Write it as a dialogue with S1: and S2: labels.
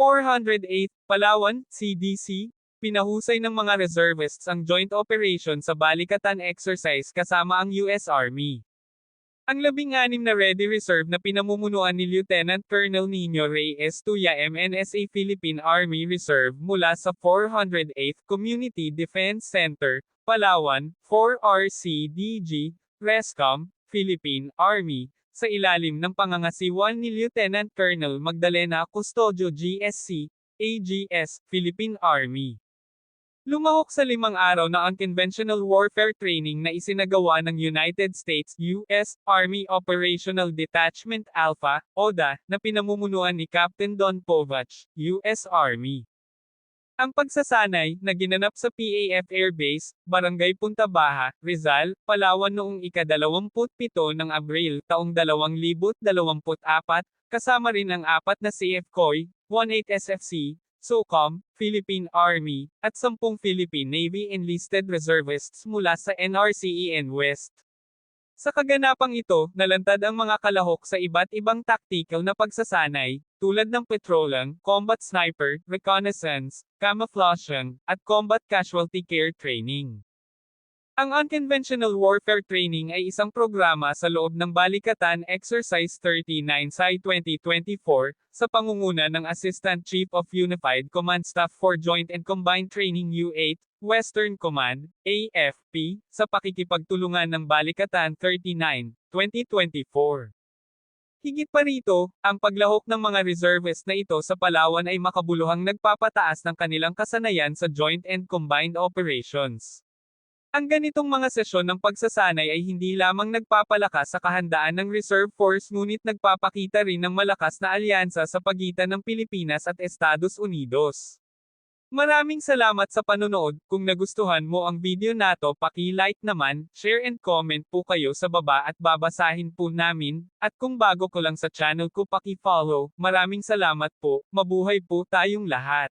S1: 408, Palawan, CDC, pinahusay ng mga reservists ang joint operation sa Balikatan exercise kasama ang US Army. Ang labing-anim na Ready Reserve na pinamumunuan ni Lieutenant Colonel Nino Reyes Tuya MNSA Philippine Army Reserve mula sa 408th Community Defense Center, Palawan, 4RCDG, Rescom, Philippine Army, sa ilalim ng pangangasiwa ni Lieutenant Colonel Magdalena Custodio GSC, AGS, Philippine Army. Lumahok sa limang araw na unconventional warfare training na isinagawa ng United States U.S. Army Operational Detachment Alpha, ODA, na pinamumunuan ni Captain Don Povach, U.S. Army. Ang pagsasanay, na ginanap sa PAF Air Base, Barangay Punta Baja, Rizal, Palawan noong ika-27 ng Abril taong 2024, kasama rin ang apat na CFCOI, 18 SFC, SOCOM, Philippine Army, at 10 Philippine Navy enlisted reservists mula sa NRCEN West. Sa kaganapang ito, nalantad ang mga kalahok sa iba't ibang tactical na pagsasanay, tulad ng patrolling, combat sniper, reconnaissance, camouflaging, at combat casualty care training. Ang Unconventional Warfare Training ay isang programa sa loob ng Balikatan Exercise 39 SAI 2024, sa pangunguna ng Assistant Chief of Unified Command Staff for Joint and Combined Training U-8, Western Command, AFP, sa pakikipagtulungan ng Balikatan 39, 2024. Higit pa rito, ang paglahok ng mga reservists na ito sa Palawan ay makabuluhang nagpapataas ng kanilang kasanayan sa joint and combined operations. Ang ganitong mga sesyon ng pagsasanay ay hindi lamang nagpapalakas sa kahandaan ng Reserve Force ngunit nagpapakita rin ng malakas na alyansa sa pagitan ng Pilipinas at Estados Unidos. Maraming salamat sa panonood, kung nagustuhan mo ang video nato paki-like naman, share and comment po kayo sa baba at babasahin po namin, at kung bago ko lang sa channel ko paki-follow, maraming salamat po, mabuhay po tayong lahat.